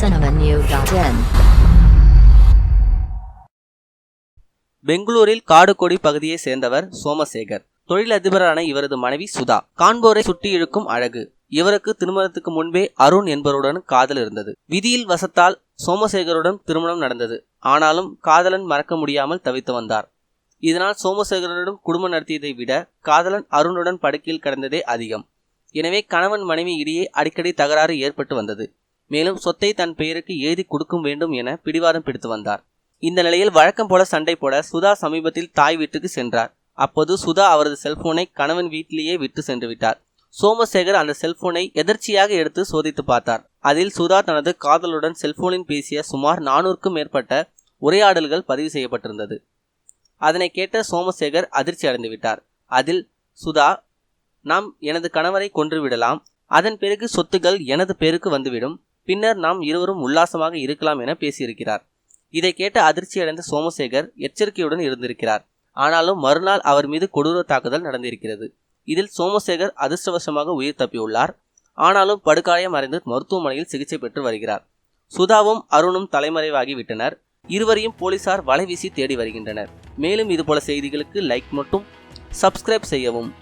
cinemanew.in. பெங்களூரில் காடுகொடி பகுதியை சேர்ந்தவர் சோமசேகர். தொழிலதிபரான இவரது மனைவி சுதா. காண்போரை சுட்டி இழுக்கும் அழகு. இவருக்கு திருமணத்துக்கு முன்பே அருண் என்பவருடன் காதல் இருந்தது. விதியில் வசத்தால் சோமசேகருடன் திருமணம் நடந்தது. ஆனாலும் காதலன் மறக்க முடியாமல் தவித்து வந்தார். இதனால் சோமசேகரனுடன் குடும்பம் நடத்தியதை விட காதலன் அருணுடன் படுக்கையில் கடந்ததே அதிகம். எனவே கணவன் மனைவி இடையே அடிக்கடி தகராறு ஏற்பட்டு வந்தது. மேலும் சொத்தை தன் பெயருக்கு எழுதி கொடுக்கும் வேண்டும் என பிடிவாதம் பிடித்து வந்தார். இந்த நிலையில் வழக்கம் போல சண்டை போட சுதா சமீபத்தில் தாய் வீட்டுக்கு சென்றார். அப்போது சுதா அவரது செல்போனை கணவன் வீட்டிலேயே விட்டு சென்று விட்டார். சோமசேகர் அந்த செல்போனை எதர்ச்சியாக எடுத்து சோதித்து பார்த்தார். அதில் சுதா தனது காதலுடன் செல்போனில் பேசிய சுமார் நானூறுக்கும் மேற்பட்ட உரையாடல்கள் பதிவு செய்யப்பட்டிருந்தது. அதனை கேட்ட சோமசேகர் அதிர்ச்சி அடைந்து விட்டார். அதில் சுதா நாம் எனது கணவரை கொன்று விடலாம். அதன் பிறகு சொத்துக்கள் எனது பேருக்கு வந்துவிடும். பின்னர் நாம் இருவரும் உல்லாசமாக இருக்கலாம் என பேசியிருக்கிறார். இதை கேட்ட அதிர்ச்சி அடைந்த சோமசேகர் எச்சரிக்கையுடன் இருந்திருக்கிறார். ஆனாலும் மறுநாள் அவர் மீது கொடூர தாக்குதல் நடந்திருக்கிறது. இதில் சோமசேகர் அதிர்ஷ்டவசமாக உயிர் தப்பியுள்ளார். ஆனாலும் படுகாயம் அடைந்து மருத்துவமனையில் சிகிச்சை பெற்று வருகிறார். சுதாவும் அருணும் தலைமறைவாகி விட்டனர். இருவரையும் போலீசார் வலைவீசி தேடி வருகின்றனர். மேலும் இதுபோல செய்திகளுக்கு லைக் மட்டும் சப்ஸ்கிரைப் செய்யவும்.